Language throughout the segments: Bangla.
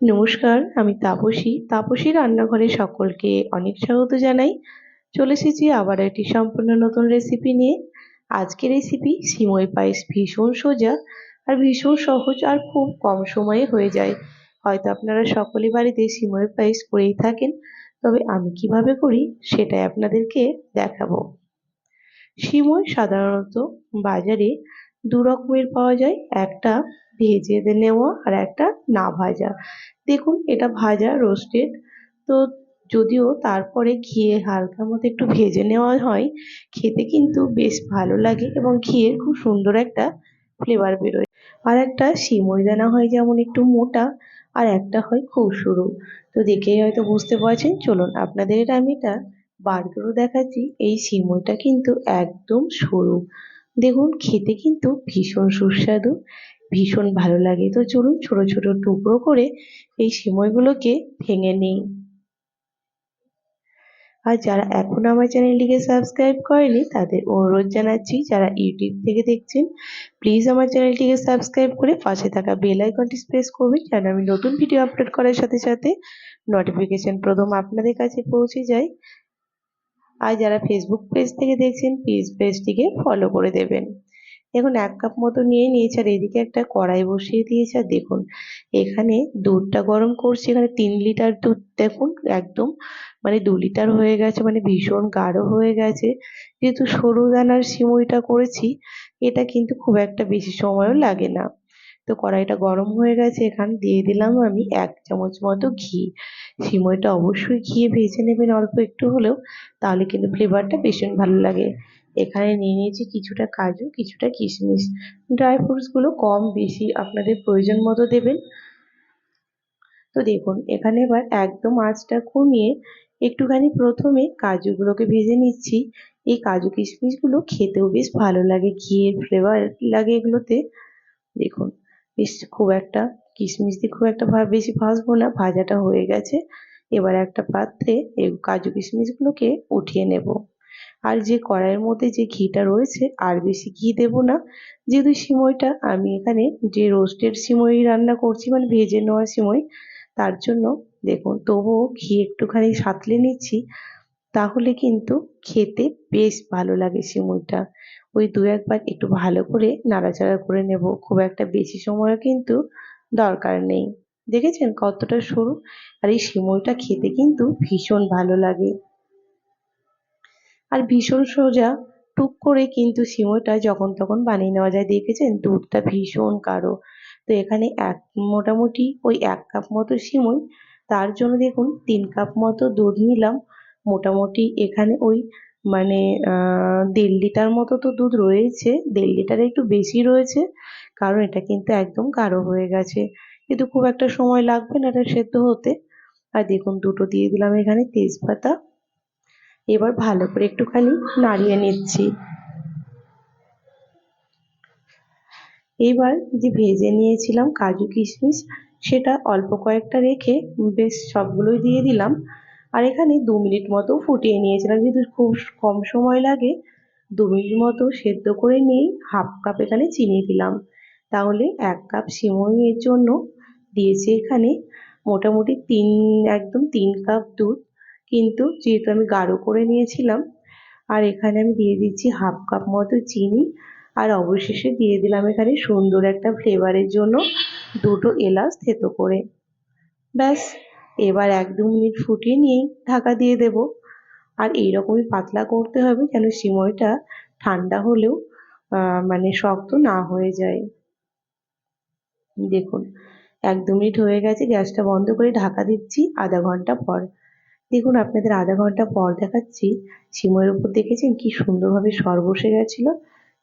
নমস্কার, আমি তাপসী। তাপসী রান্নাঘরে সকলকে অনেক স্বাগত জানাই। চলে এসেছি আবার একটি সম্পূর্ণ নতুন রেসিপি নিয়ে। আজকের রেসিপি সিমই পায়েস ভীষণ সোজা আর ভীষণ সহজ আর খুব কম সময়ে হয়ে যায়। হয়তো আপনারা সকলে বাড়িতে সিমই পায়েস করেই থাকেন, তবে আমি কীভাবে করি সেটাই আপনাদেরকে দেখাবো। সিমই সাধারণত বাজারে দু রকমের পাওয়া যায়, একটা ভেজে নেওয়া আর একটা না ভাজা। দেখুন, এটা ভাজা রোস্টেড তো যদিও তারপরে ঘিয়ে হালকা মতো একটু ভেজে নেওয়া হয়, খেতে কিন্তু বেশ ভালো লাগে এবং ঘিয়ের খুব সুন্দর একটা ফ্লেভার বেরোয়। আর একটা সিমই দানা হয় যেমন একটু মোটা, আর একটা হয় খুব সরু তো দেখেই হয়তো বুঝতে পারছেন। চলুন, আপনাদের এটা আমি এটা বার করে দেখাচ্ছি। এই সিমইটা কিন্তু একদম সরু। দেখুন, খেতে কিন্তু ভীষণ সুস্বাদু, ভীষণ ভালো লাগে। তো চলুন ছোট ছোট টুকরো করে এই সিমইগুলোকে ভেঙে নিই। আর যারা এখন আমার চ্যানেলটিকে সাবস্ক্রাইব করেনি, তাদের অনুরোধ জানাচ্ছি, যারা ইউটিউব থেকে দেখছেন প্লিজ আমার চ্যানেলটিকে সাবস্ক্রাইব করে পাশে থাকা বেল আইকনটি প্রেস করবেন, যেন আমি নতুন ভিডিও আপলোড করার সাথে সাথে নোটিফিকেশন প্রথম আপনাদের কাছে পৌঁছে যায়। আর যারা ফেসবুক পেজ থেকে দেখছেন প্লিজ পেজটিকে ফলো করে দেবেন। দেখুন, এক কাপ মতো নিয়ে নিয়েছে, আর এদিকে একটা কড়াই বসিয়ে দিয়েছে, আর দেখুন, এখানে দুধটা গরম করছি। এখানে তিন লিটার দুধ, দেখুন, একদম মানে দু লিটার হয়ে গেছে মানে ভীষণ গাঢ় হয়ে গেছে। যেহেতু সরু দানার সিমুইটা করেছি, এটা কিন্তু খুব একটা বেশি সময়ও লাগে না। তো কড়াইটা গরম হয়ে গেছে, এখানে দিয়ে দিলাম আমি এক চামচ মতো ঘি। সিমইটা অবশ্যই ঘিয়ে ভেজে নেবেন অল্প একটু হলেও, তাহলে কিন্তু ফ্লেভারটা ভীষণ ভালো লাগে। এখানে নিয়ে নিয়েছি কিছুটা কাজু, কিছুটা কিশমিশ। ড্রাই ফ্রুটসগুলো কম বেশি আপনাদের প্রয়োজন মতো দেবেন। তো দেখুন, এখানে এবার একদম আঁচটা কমিয়ে একটুখানি প্রথমে কাজুগুলোকে ভেজে নিচ্ছি। এই কাজু কিশমিশগুলো খেতেও বেশ ভালো লাগে, ঘিয়ের ফ্লেভার লাগে এগুলোতে। দেখুন বেশ খুব একটা কিশমিশ দিয়ে খুব একটা বেশি ভাজবো না, ভাজাটা হয়ে গেছে। এবার একটা পাত্রে এই কাজু কিশমিশগুলোকে উঠিয়ে নেব। আর যে কড়াইয়ের মধ্যে যে ঘিটা রয়েছে, আর বেশি ঘি দেবো না। যেহেতু সিমইটা আমি এখানে যে রোস্টেড সিমই রান্না করছি মানে ভেজে নেওয়া সিমই, তার জন্য দেখুন, তবুও ঘি একটুখানি সাঁতলে নিচ্ছি। তাহলে কিন্তু খেতে বেশ ভালো লাগে সিমইটা ওই দু একবার একটু ভালো করে নাড়াচাড়া করে নেব। খুব একটা বেশি সময়ও কিন্তু দরকার নেই। দেখেছেন কতটা সরু? আর এই সিমইটা খেতে কিন্তু ভীষণ ভালো লাগে। আর ভীষণ সোজা টুক করে কিন্তু সিমইটা যখন তখন বানিয়ে নেওয়া যায়। দেখেছেন? দুধটা ভীষণ কারও তো এখানে এক, মোটামুটি ওই এক কাপ মতো সিমই তার জন্য দেখুন, তিন কাপ মতো দুধ নিলাম। মোটামুটি এখানে ওই মানে দেড় লিটার মতো তো দুধ রয়েছে। দেড় লিটারে একটু বেশি রয়েছে, কারণ এটা কিন্তু একদম গাঢ় হয়ে গেছে। কিন্তু খুব একটা সময় লাগবে না এটা সেদ্ধ হতে। আর দেখুন, দুটো দিয়ে দিলাম এখানে তেজপাতা। এবার ভালো করে একটুখানি নাড়িয়ে নিচ্ছি। এবার যে ভেজে নিয়েছিলাম কাজু কিশমিশ, সেটা অল্প কয়েকটা রেখে বেশ সবগুলোই দিয়ে দিলাম। আর এখানে দু মিনিট মতো ফুটিয়ে নিয়েছিলাম, যেহেতু খুব কম সময় লাগে, দু মিনিট মতো সেদ্ধ করে নিয়েই হাফ কাপ এখানে চিনি দিলাম। তাহলে এক কাপ সিমইয়ের জন্য দিয়েছি এখানে মোটামুটি তিন, একদম তিন কাপ দুধ। কিন্তু যেহেতু আমি গাঢ় করে নিয়েছিলাম, আর এখানে আমি দিয়ে দিচ্ছি হাফ কাপ মতো চিনি। আর অবশেষে দিয়ে দিলাম এখানে সুন্দর একটা ফ্লেভারের জন্য দুটো এলাচ থেতো করে। ব্যাস এবার এক দু মিনিট ফুটিয়ে নিয়েই ঢাকা দিয়ে দেব। আর এইরকমই পাতলা করতে হবে যেন সিমইটা ঠান্ডা হলেও মানে শক্ত না হয়ে যায়। দেখুন, এক দু মিনিট হয়ে গেছে, গ্যাসটা বন্ধ করে ঢাকা দিচ্ছি আধা ঘণ্টা পর। দেখুন, আপনাদের আধা ঘণ্টা পর দেখাচ্ছি সিমইয়ের উপর দেখেছেন কি সুন্দরভাবে সর বসে গেছিল।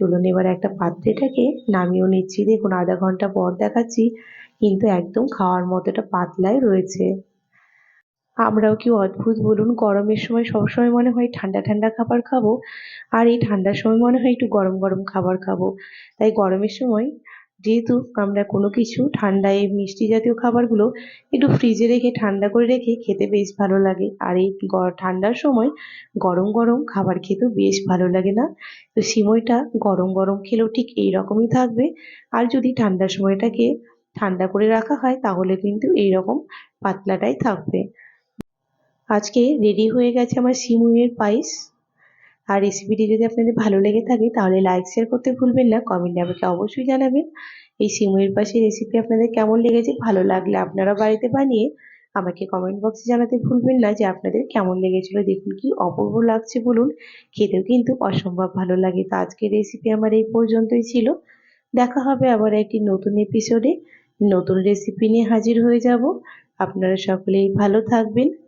চলুন এবার একটা পাত্রে এটাকে নামিয়েও নিচ্ছি। দেখুন, আধা ঘণ্টা পর দেখাচ্ছি, কিন্তু একদম খাওয়ার মতোটা পাতলাই রয়েছে। আমরাও কি অদ্ভুত বলুন? গরমের সময় সবসময় মনে হয় ঠান্ডা ঠান্ডা খাবার খাব, আর এই ঠান্ডার সময় মনে হয় একটু গরম গরম খাবার খাব। তাই গরমের সময় যেহেতু আমরা কোনো কিছু ঠান্ডায় মিষ্টি জাতীয় খাবারগুলো একটু ফ্রিজে রেখে ঠান্ডা করে রেখে খেতে বেশ ভালো লাগে। আর এই ঠান্ডার সময় গরম গরম খাবার খেতেও বেশ ভালো লাগে না? তো সিমইটা গরম গরম খেলেও ঠিক এই রকমই থাকবে। আর যদি ঠান্ডার সময়টাকে ঠান্ডা করে রাখা হয় তাহলে কিন্তু এইরকম পাতলাটাই থাকবে। আজকে রেডি হয়ে গেছে আমার সিমুইয়ের পায়েস। আর রেসিপিটি যদি আপনাদের ভালো লেগে থাকে, তাহলে লাইক শেয়ার করতে ভুলবেন না। কমেন্টে আমাকে অবশ্যই জানাবেন এই সিমুইয়ের পাশে রেসিপি আপনাদের কেমন লেগেছে, ভালো লাগলে আপনারা বাড়িতে বানিয়ে আমাকে কমেন্ট বক্সে জানাতে ভুলবেন না যে আপনাদের কেমন লেগেছিল। দেখুন কি অপূর্ব লাগছে বলুন। খেতেও কিন্তু অসম্ভব ভালো লাগে। তো আজকের রেসিপি আমার এই পর্যন্তই ছিল। দেখা হবে আবার একটি নতুন এপিসোডে নতুন রেসিপি নিয়ে হাজির হয়ে যাব। আপনারা সকলেই ভালো থাকবেন।